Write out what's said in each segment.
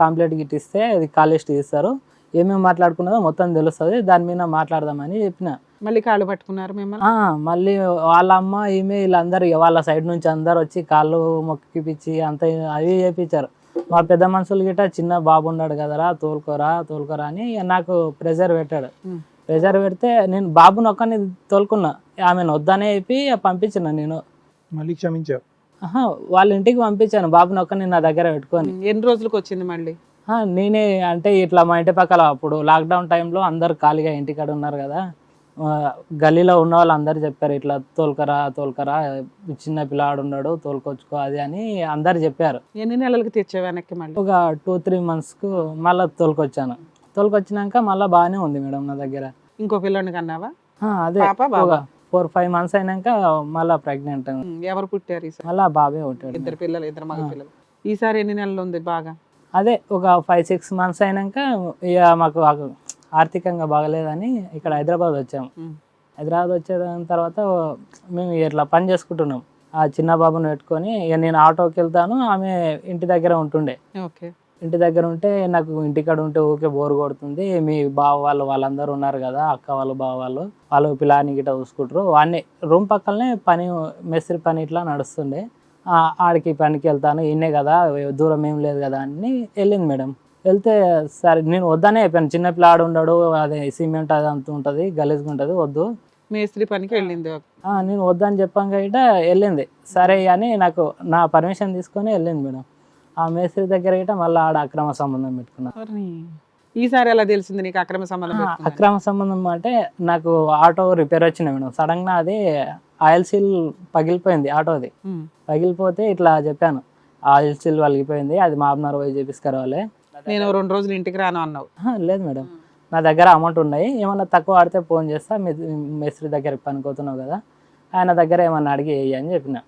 Complaint Git ఇస్తే అది call list ఇస్తారు ఏమేమి మాట్లాడుకున్నదో మొత్తం తెలుస్తుంది. దాని మీద మాట్లాడదామని చెప్పిన. మళ్ళీ కాళ్ళు పట్టుకున్నారు మిమ్మల్ని? ఆ, మళ్ళీ వాళ్ళ అమ్మ ఈమె వీళ్ళందరూ ఇక వాళ్ళ సైడ్ నుంచి అందరు వచ్చి కాళ్ళు మొక్కిపిచ్చి అంత అవి చేపించారు. మా పెద్ద మనుషులు గిట్ట చిన్న బాబు ఉన్నాడు కదరా తోలుకోరా తోలుకోరా అని నాకు ప్రెజర్ పెట్టాడు. ప్రెజర్ పెడితే నేను బాబుని ఒక్కని తోలుకున్నా. ఆమెను వద్దనే చెప్పి పంపించిన నేను. మళ్ళీ క్షమించావు. వాళ్ళ ఇంటికి పంపించాను. బాబుని ఒక్కని నా దగ్గర పెట్టుకొని. ఎన్ని రోజులకు వచ్చింది మళ్ళీ? నేనే అంటే ఇట్లా మా ఇంటి పక్కల అప్పుడు లాక్డౌన్ టైంలో అందరు ఖాళీగా ఇంటికాడ ఉన్నారు కదా. గల్లీలో ఉన్న వాళ్ళు అందరు చెప్పారు ఇట్లా తోలుకరా తోలుకరా చిన్న పిల్లాడు ఉన్నాడు తోలుకొచ్చుకో అది అని అందరు చెప్పారు. ఎన్ని నెలలకు తెచ్చావు వెనక్కి మళ్ళీ? ఒక టూ త్రీ మంత్స్కు మళ్ళీ తోలుకొచ్చాను. తోలుకొచ్చినాక మళ్ళీ బాగానే ఉంది మేడం నా దగ్గర. ఇంకో పిల్లని కన్నావా? అదే. పాప బాబా? ఫోర్ ఫైవ్ మంత్స్ అయినాక మళ్ళీ ప్రెగ్నెంట్. ఎవరు పుట్టారు ఈసారి మళ్ళీ బాబే ఉంటాడు ఇద్దరు పిల్లలు ఇద్దరు మగ పిల్లలు. ఈసారి ఎన్ని నెలలు ఉంది బాగా? అదే ఒక ఫైవ్ సిక్స్ మంత్స్ అయినాక ఇక మాకు ఆర్థికంగా బాగలేదని ఇక్కడ హైదరాబాద్ వచ్చాము. హైదరాబాద్ వచ్చేదాని తర్వాత మేము ఇట్లా పని చేసుకుంటున్నాం. ఆ చిన్న బాబుని పెట్టుకొని ఇక నేను ఆటోకి వెళ్తాను ఆమె ఇంటి దగ్గర ఉంటుండే. ఓకే. ఇంటి దగ్గర ఉంటే నాకు ఇంటికాడ ఉంటే ఊకే బోర్ కొడుతుంది. మీ బావ వాళ్ళు వాళ్ళందరూ ఉన్నారు కదా అక్క వాళ్ళు బావ వాళ్ళు వాళ్ళు పిల్లాని గిట్ట చూసుకుంటారు. వాడిని రూమ్ పక్కనే పని మెస్త్రి పని ఇట్లా నడుస్తుండే. ఆడికి పనికి వెళ్తాను ఇన్నే కదా దూరం ఏం లేదు కదా అని వెళ్ళింది మేడం. వెళ్తే సరే నేను వద్దనే చెప్పాను చిన్న పిల్లాడు ఉండడు అదే సిమెంట్ అది అంత ఉంటుంది గలీజ్గా ఉంటుంది వద్దు. మేస్త్రి పనికి వెళ్ళింది. నేను వద్దని చెప్పాక గిట్ట వెళ్ళింది. సరే అని నాకు నా పర్మిషన్ తీసుకొని వెళ్ళింది మేడం. ఆ మేస్త్రి దగ్గర గిట్ట మళ్ళీ ఆడ అక్రమ సంబంధం పెట్టుకున్నా. ఎవరిని? ఈసారి ఎలా తెలిసింది నీకు అక్రమ సంబంధం? అక్రమ సంబంధం అంటే నాకు ఆటో రిపేర్ వచ్చింది మేడం. సడన్గా అది ఆయిల్ సీల్ పగిలిపోయింది ఆటోది. పగిలిపోతే ఇట్లా చెప్పాను. ఆయిల్ సీల్ పగిలిపోయింది అది మామూలు పోయి చేపిస్తారావాలి నేను రెండు రోజులు ఇంటికి రాను అన్నావు. లేదు మేడం. నా దగ్గర అమౌంట్ ఉన్నాయి. ఏమన్నా తక్కువ ఆడితే ఫోన్ చేస్తా మీ మేస్త్రి దగ్గర పనిపోతున్నావు కదా. ఆయన దగ్గర ఏమన్నా అడిగి అని చెప్పిన.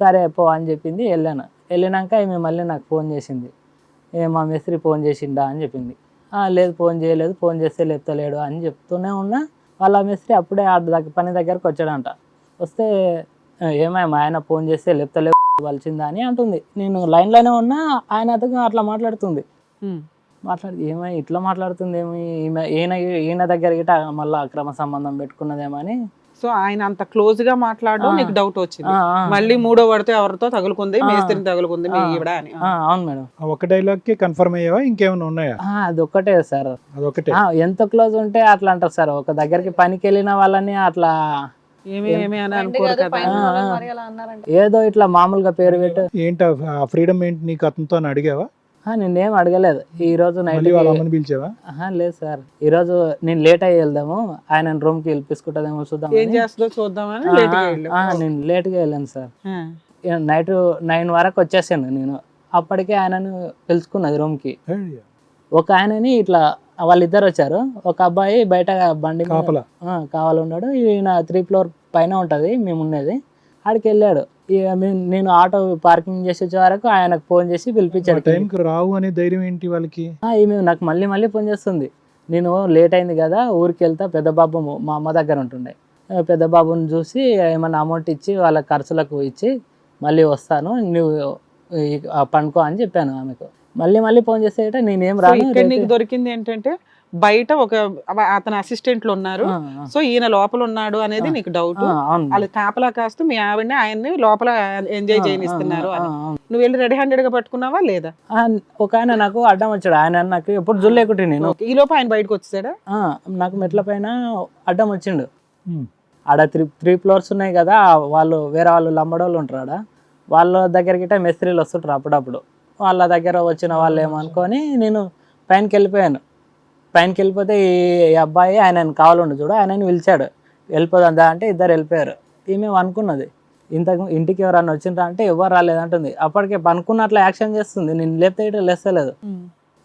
సరే పో అని చెప్పింది వెళ్ళాను. వెళ్ళినాక ఈమె మళ్ళీ నాకు ఫోన్ చేసింది. ఏ మా మేస్త్రి ఫోన్ చేసిండా అని చెప్పింది. "ఆ, లేదు ఫోన్ చేయలేదు ఫోన్ చేస్తే లేపుతలేడు అని చెప్తూనే ఉన్నా. వాళ్ళ మేస్త్రి అప్పుడే ఆ దగ్గర పని దగ్గరకు వచ్చాడంట. వస్తే "ఆ, ఏమై మా ఆయన ఫోన్ చేస్తే లేపుతలేవు వలిచిందా అని అంటుంది. నేను లైన్లోనే ఉన్నా ఆయన అతను అట్లా మాట్లాడుతుంది. మాట్లాడి ఏమై ఇట్లా మాట్లాడుతుంది ఏమి ఈమె ఈయన ఈయన దగ్గర గిట్ట మళ్ళీ అక్రమ సంబంధం పెట్టుకున్నదేమో అని సో ఆయన అంత క్లోజ్గా మాట్లాడడం. నీకు డౌట్ వచ్చింది. మళ్ళీ మూడో పడితే ఎవరితో తగులుకుంది. మేస్త్రిని తగులుకుంది మీ. ఈవిడ అని. ఆ, అవును మేడం. ఆ ఒక్క డైలాగ్కి కన్ఫర్మ్ అయ్యావా? ఇంకేమైనా ఉన్నాయా? ఆ, అది ఒక్కటే సార్. అదొకటే ఆ, ఎంత క్లోజ్ ఉంటే అట్లా అంటారు సార్. ఒక దగ్గరికి పనికి వెళ్ళిన వాళ్ళని అట్లా ఏమి ఏమి అని అనుకోరు కదా ఆ, ఆ. ఏదో ఇట్లా మామూలుగా పేరు పెట్టు. ఏంటి ఆ ఫ్రీడమ్ ఏంటి నీకు అతనితో అని అడిగావా? నేనేం అడగలేదు. ఈ రోజు నైట్ పిలిచావా? ఆహా, లేదు సార్. ఈ రోజు నేను లేట్ అయ్యి వెళ్దాము. ఆయన రూమ్కి పిలుచుకుంటుందేమో చూద్దాం ఏం చేస్తుందో చూద్దామని లేట్గా వెళ్ళావు. నేను లేట్గా వెళ్ళాను సార్. నైట్ నైన్ వరకు వచ్చేసాను నేను. అప్పటికే ఆయనను పిలుచుకున్నది రూమ్కి. అయ్యో. ఒక ఆయనని ఇట్లా వాళ్ళిద్దరు వచ్చారు. ఒక అబ్బాయి బయట బండి మీద- కాపలా. ఆ, కావాలి ఉన్నాడు. ఈయన త్రీ ఫ్లోర్ పైన ఉంటుంది. మేము ఉండేది ఆడికి వెళ్ళాడు ఇక నేను ఆటో పార్కింగ్ చేసి వచ్చే వరకు ఆయనకు ఫోన్ చేసి పిలిపించాడు టైంకి రావు అనే ధైర్యం ఏంటి వాళ్ళకి? ఆ, ఈమె నాకు మళ్ళీ మళ్ళీ ఫోన్ చేస్తుంది. నేను లేట్ అయింది కదా ఊరికి వెళ్తా పెద్ద బాబు మా అమ్మ దగ్గర ఉంటుండే. పెద్ద బాబుని చూసి ఏమన్నా అమౌంట్ ఇచ్చి వాళ్ళ ఖర్చులకు ఇచ్చి మళ్ళీ వస్తాను నువ్వు పండుకో అని చెప్పాను ఆమెకు. మళ్ళీ మళ్ళీ ఫోన్ చేస్తే గిట్ట నేనేం రాను ఇక్కడ నీకు రేపే- దొరికింది ఏంటంటే బయట ఒక అతని అసిస్టెంట్లు ఉన్నారు. సో ఈయన లోపల ఉన్నాడు అనేది నీకు డౌట్. వాళ్ళు కాపలా కాస్తూ మీ ఆవిడని ఆయన్ని లోపల ఎంజాయ్ చేయనిస్తున్నారు అని. నువ్వు వెళ్ళి రెడీ హ్యాండెడ్గా పట్టుకున్నావా లేదా? ఒక ఆయన నాకు అడ్డం వచ్చాడు. ఆయన నాకు ఎప్పుడు జుల్లేకుటి నేను. ఈ లోపు ఆయన బయటకు వచ్చాడా ఆ, నాకు మెట్ల పైన అడ్డం వచ్చిండు. ఆడ త్రీ త్రీ ఫ్లోర్స్ ఉన్నాయి కదా వాళ్ళు వేరే వాళ్ళు లంబడోళ్ళు ఉంటారు ఆడ వాళ్ళ దగ్గరికి గిట్ట మేస్త్రీలు వస్తుంటారు అప్పుడప్పుడు. వాళ్ళ దగ్గర వచ్చిన వాళ్ళు ఏమనుకొని నేను పైనకి వెళ్ళిపోయాను పైనకి వెళ్ళిపోతే ఈ అబ్బాయి ఆయన కావాలండు చూడు ఆయనని పిలిచాడు. వెళ్ళిపోదా అంటే ఇద్దరు వెళ్ళిపోయారు. ఈమె అనుకున్నది ఇంతకు ఇంటికి ఎవరన్నా వచ్చిండ్రా అంటే ఎవరు రాలేదంటుంది అప్పటికే పనుకున్నట్లు యాక్షన్ చేస్తుంది నేను లేపితే ఇటు లేస్తలేదు.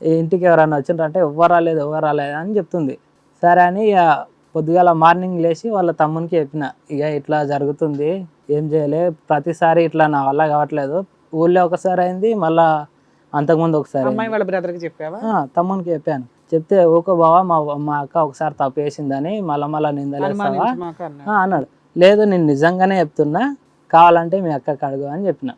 ఈ ఇంటికి ఎవరన్నా వచ్చిండ్రు అంటే ఎవ్వరు రాలేదు ఎవరు రాలేదు అని చెప్తుంది. సరే అని ఇక పొద్దుగాల మార్నింగ్ లేచి వాళ్ళ తమ్మునికి చెప్పిన ఇక ఇట్లా జరుగుతుంది ఏం చేయలే ప్రతిసారి ఇట్లా నా వల్ల కావట్లేదు. ఊళ్ళో ఒకసారి అయింది మళ్ళా అంతకుముందు ఒకసారి అమ్మాయి అయింది. వాళ్ళ బ్రదర్కి చెప్పావా? తమ్మునికి చెప్పాను. చెప్తే ఊకో బావా మా మా అక్క ఒకసారి తప్పు వేసిందని మళ్ళా మళ్ళా నిందలేస్తావా? అన్నాడు ఆ, అన్నాడు. లేదు నేను నిజంగానే చెప్తున్నా కావాలంటే మీ అక్కకి అడుగు అని చెప్పిన.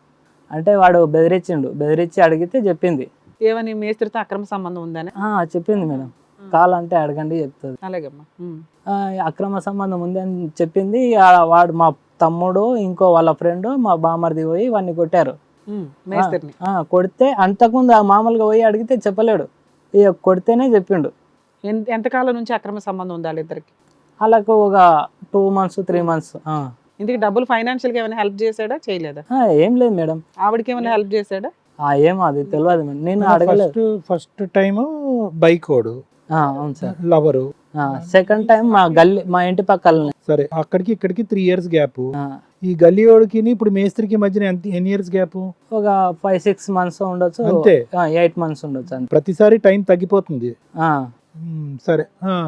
అంటే వాడు బెదిరించిండు. బెదిరించి అడిగితే చెప్పింది. ఏమని మేస్త్రితో అక్రమ సంబంధం ఉందని? చెప్పింది మేడం. కావాలంటే అడగండి చెప్తుంది. అలాగమ్మా. అక్రమ సంబంధం ఉంది అని చెప్పింది. వాడు మా తమ్ముడు ఇంకో వాళ్ళ ఫ్రెండ్ మా బామర్ది పోయి వాడిని కొట్టారు. కొడితే అంతకుముందు మామూలుగా పోయి అడిగితే చెప్పలేడు. ఇక కొడితేనే చెప్పిండు. ఎంత ఎంతకాలం నుంచి అక్రమ సంబంధం ఉంది వాళ్ళిద్దరికి వాళ్ళకు ఒక టూ మంత్స్ త్రీ మంత్స్ ఇందుకు డబ్బులు ఫైనాన్షియల్గా ఏమైనా హెల్ప్ చేశాడా? చేయలేదా? ఏం లేదు మేడం. ఆవిడకి ఏమైనా హెల్ప్ చేశాడా? ఆ, ఏం అది తెలియదు మేడం. నేను అడగలేదు. ఫస్ట్ ఫస్ట్ టైం బైక్ ఓడు అవును సార్. లవరు. సెకండ్ టైం మా గల్లీ మా ఇంటి పక్కలనే. సరే అక్కడికి ఇక్కడికి త్రీ ఇయర్స్ గ్యాప్ ఆ, ఈ గల్లీ ఓడికి ఇప్పుడు మేస్త్రికి మధ్యన ఎంత ఎన్ని ఇయర్స్ గ్యాప్ ఒక ఫైవ్ సిక్స్ మంత్స్ ఉండొచ్చు. అంతే. ఎయిట్ మంత్స్ ఉండొచ్చు అంతే. ప్రతిసారి టైం తగ్గిపోతుంది. సరే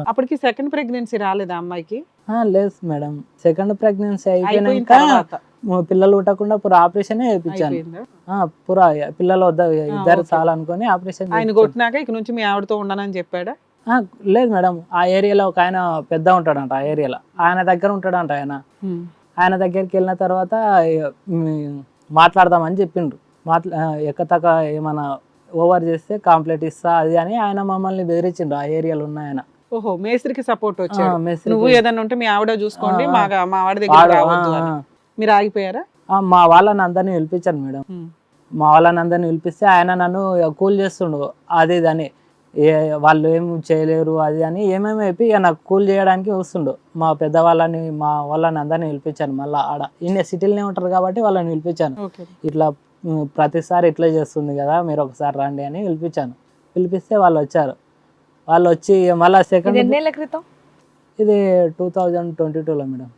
అప్పటికి సెకండ్ ప్రెగ్నెన్సీ రాలేదా అమ్మాయికి? ఆ, లేదు మేడం. సెకండ్ ప్రెగ్నెన్సీ అయిపోయిన అయిపోయినాక పిల్లలు పుట్టకుండా పూర ఆపరేషన్ చేయించాను. అయిపోయిందా? ఆ, పూర పిల్లలు వద్ద ఇద్దరు. చాలా అనుకొని ఆపరేషన్ ఆయన కొట్టినాక ఇక నుంచి మీ ఆవిడతో ఉండనని చెప్పాడా? లేదు మేడం. ఆ ఏరియాలో ఒక ఆయన పెద్ద ఉంటాడంట ఆ ఏరియాలో. ఆయన దగ్గర ఉంటాడంట ఆయన. ఆయన దగ్గరికి వెళ్ళిన తర్వాత మాట్లాడదామని చెప్పిండ్రు మాట్లా ఎక్కతక్క ఏమైనా ఓవర్ చేస్తే కాంప్లైంట్ ఇస్తా అది అని ఆయన మమ్మల్ని బెదిరించిండ్రు ఆ ఏరియాలో ఉన్న ఆయన. ఓహో మేస్త్రికి సపోర్ట్ వచ్చాడు. నువ్వు ఏదన్నా ఉంటే మీ ఆవిడ చూసుకోండి మా మా ఆవిడ దగ్గర. మీరు ఆగిపోయారా? మా వాళ్ళని అందరినీ పిలిపించాను మేడం. మా వాళ్ళని అందరినీ పిలిపిస్తే ఆయన నన్ను కూల్ చేస్తుండు. అది ఇది అని. వాళ్ళు ఏం చేయలేరు అది అని ఏమేమి చెప్పి ఇక నాకు కూల్ చేయడానికి వస్తుండు. మా పెద్దవాళ్ళని మా వాళ్ళని అందరినీ పిలిపించాను మళ్ళీ ఆడ. ఇన్ని సిటీలోనే ఉంటారు కాబట్టి వాళ్ళని పిలిపించాను. ఓకే. ఇట్లా ప్రతిసారి ఇట్లా చేస్తుంది కదా మీరు ఒకసారి రండి అని పిలిపించాను. పిలిపిస్తే వాళ్ళు వచ్చారు. వాళ్ళు వచ్చి మళ్ళీ ఇది సెకండ్ ఎన్నేళ్ళ క్రితం? ఇది టూ థౌజండ్ ట్వంటీ టూలో మేడం.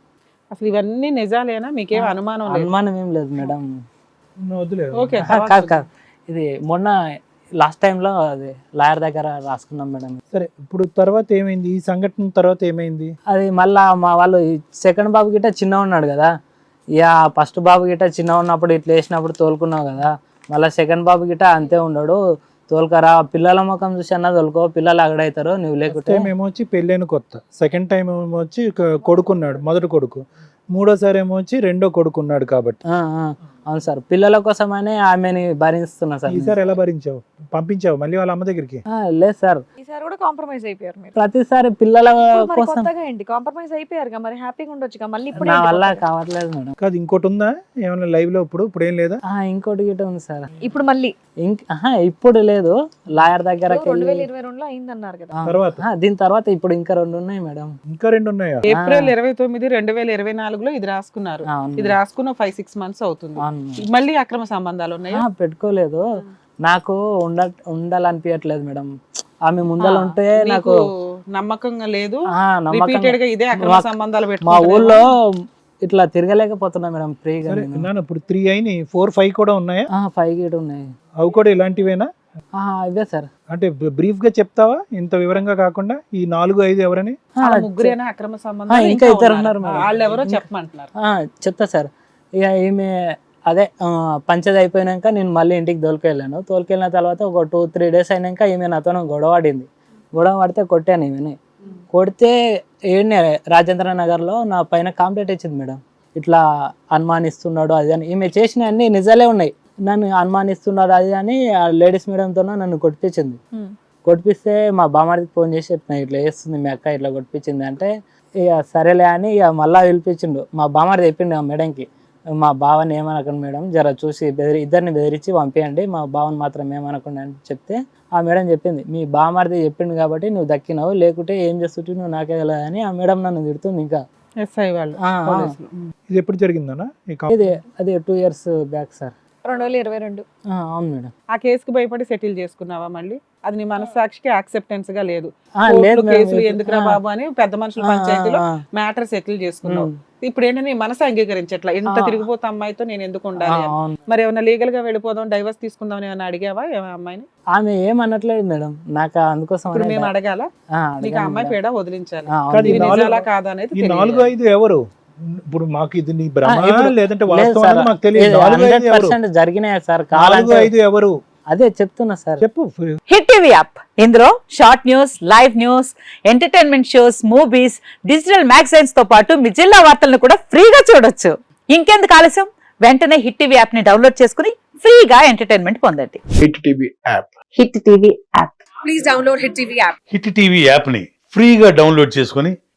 అసలు ఇవన్నీ నిజాలేనా? మీకేం అనుమానం అనుమానం ఏం లేదు మేడం. ఓకే. కాదు కాదు. ఇది మొన్న లాస్ట్ టైంలో అది లాయర్ దగ్గర రాసుకున్నాం మేడం. సరే ఇప్పుడు తర్వాత ఏమైంది? ఈ సంఘటన తర్వాత ఏమైంది? అది మళ్ళా మా వాళ్ళు సెకండ్ బాబు గిట్ట చిన్న ఉన్నాడు కదా. ఇక ఫస్ట్ బాబు గిట్ట చిన్న ఉన్నప్పుడు ఇట్లా వేసినప్పుడు తోలుకున్నావు కదా. మళ్ళీ సెకండ్ బాబు గిట్ట అంతే ఉన్నాడు తోలుకరా పిల్లల ముఖం చూసి అన్న తోలుకో పిల్లలు అగడవుతారు నువ్వు లేకుంటే ఏమో వచ్చి పెళ్ళైన కొత్త. సెకండ్ టైం ఏమో వచ్చి కొడుకున్నాడు మొదటి కొడుకు. మూడోసారి ఏమో వచ్చి రెండో కొడుకున్నాడు కాబట్టి. అవును సార్. పిల్లల కోసమనే ఆమెని భరిస్తున్నా సార్. ఈసారి ఎలా భరించావు? పంపించావు మళ్ళీ వాళ్ళ అమ్మ దగ్గరికి? ఆ, లేదు సార్. ఈసారి కూడా కాంప్రమైజ్ అయిపోయారు మీరు. ప్రతిసారి పిల్లల ఇప్పుడు మరి కోసం కొత్తగా ఏంటి? కాంప్రమైజ్ అయిపోయారు మరి? హ్యాపీగా ఉండొచ్చు మళ్ళీ ఇప్పుడు నా ఏంటి వల్ల కొత్తగా? కావట్లేదు మేడం. కాదు ఇంకోటి ఉందా? ఏమైనా లైవ్లో ఇప్పుడు? ఇప్పుడు ఏం లేదా? ఆ, ఇంకోటి గిట్ట ఉంది సార్. ఇప్పుడు మళ్ళీ? ఇంక ఆహా, ఇప్పుడు లేదు. లాయర్ దగ్గరకి రెండు వేల వెళ్ళి ఇరవై రెండులో అయిందన్నారు కదా. ఆ, తర్వాత? ఆ, దీని తర్వాత ఇప్పుడు ఇంకా రెండు ఉన్నాయి మేడం. ఇంకా రెండు ఉన్నాయా? ఏప్రిల్ ఇరవై తొమ్మిది రెండు వేల ఇరవై నాలుగులో ఇది రాసుకున్నారు. అవును ఇది రాసుకున్న ఫైవ్ సిక్స్ మంత్స్ అవుతుంది. అవును మళ్ళీ అక్రమ సంబంధాలు ఉన్నాయా? ఆ, పెట్టుకోలేదు. నాకు ఉండ ఉండాలనిపించట్లేదు మేడం. ఆమె ముందర ఉంటే నాకు మీకు నమ్మకంగా లేదు ఇదే అక్రమ మా- సంబంధాలు మా. ఊళ్ళో ఇట్లా తిరగలేకపోతున్నా మేడం ఫ్రీగా ఇప్పుడు త్రీ అయినాయి. ఫోర్ ఫైవ్ కూడా ఉన్నాయా? ఫైవ్ గీట్ ఉన్నాయి. అవి కూడా ఇలాంటివేనా? ఆ, ఇవే సార్. అంటే బ్రీఫ్గా చెప్తావా? ఇంత వివరంగా కాకుండా ఈ నాలుగు ఐదు ఎవరని? ముగ్గురేనా అక్రమ ఆ, సంబంధాలు? ఇంకా ఇద్దరు ఉన్నారు. వాళ్ళు ఎవరో చెప్పమంటున్నారు. ఆ, చెప్తా సార్. ఇక ఈమె అదే ఆ, పంచది అయిపోయినాక నేను మళ్ళీ ఇంటికి తోలుకెళ్ళాను. తోలుకెళ్ళిన తర్వాత ఒక టూ త్రీ డేస్ అయినాక ఈమె నాతో గొడవ పడింది. గొడవ పడితే కొట్టాను ఈమెని. కొడితే ఏంటి రాజేంద్ర నగర్లో నా పైన కాంప్లైంట్ ఇచ్చింది మేడం. ఇట్లా అనుమానిస్తున్నాడు అది అని. ఈమె చేసిన అన్ని నిజాలే ఉన్నాయి. నన్ను అనుమానిస్తున్నాడు అది అని లేడీస్ మీడియంతో నన్ను కొట్టించింది. కొట్టిస్తే మా బామ్మడికి ఫోన్ చేసి చెప్పిన ఇట్లా చేస్తుంది మీ అక్క ఇట్లా కొట్టించింది అంటే ఇక సరేలే అని ఇక మళ్ళా పిలిపించిండు. మా బామ్మడి చెప్పిండు ఆ మేడంకి. మా బావని ఏమనకండి మేడం జర చూసి బెదిరి ఇద్దరిని బెదిరించి పంపించండి మా బావని మాత్రం ఏమనకండి అని చెప్తే ఆ మేడం చెప్పింది మీ బామ్మడిది చెప్పిండు కాబట్టి నువ్వు దక్కినావు లేకుంటే ఏం చేస్తుంటే నువ్వు నాకే తెలియదు అని ఆ మేడం నన్ను తిడుతుంది ఇంకా. ఎస్ఐ వాళ్ళు. ఇది ఎప్పుడు జరిగిందన్నా? ఇది అది టూ ఇయర్స్ బ్యాక్ సార్. రెండు వేల ఇరవై రెండు. ఆ, అవును మేడం. ఆ కేసుకు భయపడి సెటిల్ చేసుకున్నావా మళ్ళీ? అది నీ మనస్సాక్షికి యాక్సెప్టెన్స్గా లేదు. కేసులు ఎందుకురా బాబు అని పెద్ద మనుషుల పంచాయతీలో మ్యాటర్ సెటిల్ చేసుకున్నావు. ఇప్పుడు ఏంటంటే నీ మనసు అంగీకరించట్లా? ఎంత. తిరిగిపోతే అమ్మాయితో నేను ఎందుకు ఉండాలి మరి ఏమైనా లీగల్గా వెళ్ళిపోదాం డైవర్స్ తీసుకుందాం అని ఏమైనా అడిగావా అమ్మాయిని? ఆమె ఏమనట్లేదు మేడం. నాకు అందుకోసం ఇప్పుడు మేము అడగాల? నీకు అమ్మాయి. పేడ వదిలించాలి. ఆ, అవును కాదు, ఈ ఇది నాలుగు- నిజాలా కాదా అనేది ఈ నాలుగు తెలియాలి. ఐదు ఎవరు? ఇప్పుడు మాకు ఇది నీ భ్రమ లేదంటే లేదు వాస్తవం సార్, అనేది మాకు తెలియదు. ఇది నాలుగు ఐదు 100% ఎవరు జరిగినాయి సార్ నాలుగు కావాలంటే. ఐదు ఎవరు? అదే చెప్తున్నా సార్. చెప్పు. Hit TV app. ఇందులో short news live news entertainment shows movies digital మ్యాగజైన్స్తో పాటు మీ జిల్లా వార్తలను కూడా ఫ్రీగా చూడొచ్చు. ఇంకెందుకు ఆలస్యం? వెంటనే హిట్ టీవీ యాప్ని డౌన్లోడ్ చేసుకుని ఫ్రీగా ఎంటర్టైన్మెంట్ పొందండి. Hit TV app. Hit TV app. Hit TV యాప్ని ఫ్రీగా డౌన్లోడ్ చేసుకొని